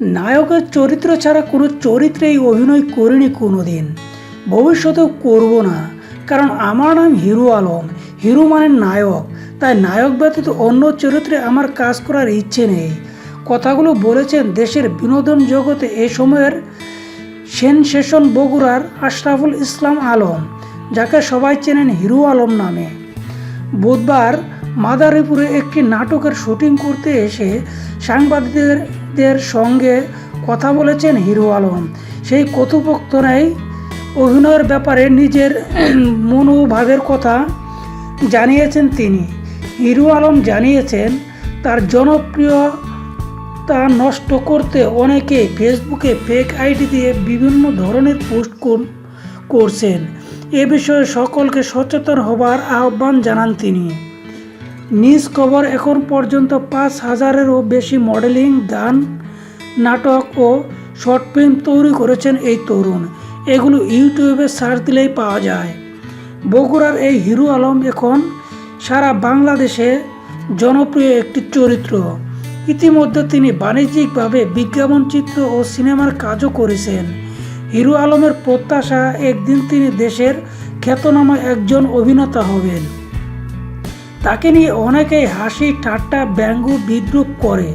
নায়কের চরিত্র ছাড়া কোনো চরিত্রেই অভিনয় করিনি কোনো দিন ভবিষ্যতেও করব না, কারণ আমার নাম হিরো আলম। হিরো মানে নায়ক, তাই নায়ক ব্যতীত অন্য চরিত্রে আমার কাজ করার ইচ্ছে নেই। কথাগুলো বলেছেন দেশের বিনোদন জগতে এ সময়ের সেনসেশন বগুড়ার আশরাফুল ইসলাম আলম, যাকে সবাই চেনেন হিরো আলম নামে। বুধবার মাদারীপুরে একটি নাটকের শুটিং করতে এসে সাংবাদিকদের সঙ্গে কথা বলেছেন হিরো আলম। সেই কথোপকথনেই অভিনয়ের ব্যাপারে নিজের মনোভাবের কথা জানিয়েছেন তিনি। হিরো আলম জানিয়েছেন, তার জনপ্রিয়তা নষ্ট করতে অনেকে ফেসবুকে ফেক আইডি দিয়ে বিভিন্ন ধরনের পোস্ট করছেন। এ বিষয়ে সকলকে সচেতন হবার আহ্বান জানান তিনি। নিজ খবর এখন পর্যন্ত পাঁচ হাজারেরও বেশি মডেলিং, গান, নাটক ও শর্ট ফিল্ম তৈরি করেছেন এই তরুণ। এগুলো ইউটিউবে সার্চ দিলেই পাওয়া যায়। বগুড়ার এই হিরো আলম এখন সারা বাংলাদেশে জনপ্রিয় একটি চরিত্র। ইতিমধ্যে তিনি বাণিজ্যিকভাবে বিজ্ঞাপন চিত্র ও সিনেমার কাজও করেছেন। হিরো আলমের প্রত্যাশা, একদিন তিনি দেশের খ্যাতনামা একজন অভিনেতা হবেন। তাকে নিয়ে অনেকেই হাসি, ঠাট্টা, ব্যঙ্গ, বিদ্রুপ করে।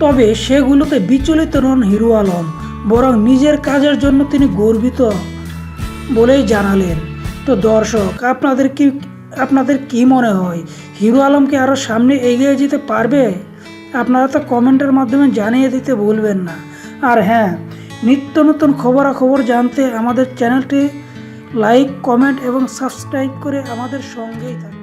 তবে সেগুলোতে বিচলিত নন হিরো আলম, বরং নিজের কাজের জন্য তিনি গর্বিত বলেই জানালেন। তো দর্শক, আপনাদের কি আপনাদের কি মনে হয়, হিরো আলমকে আরও সামনে এগিয়ে যেতে পারবে? আপনারা তো কমেন্টের মাধ্যমে জানিয়ে দিতে ভুলবেন না। আর হ্যাঁ নিত্য নতুন খবরাখবর জানতে আমাদের চ্যানেলটি লাইক, কমেন্ট এবং সাবস্ক্রাইব করে আমাদের সঙ্গেই থাকুন।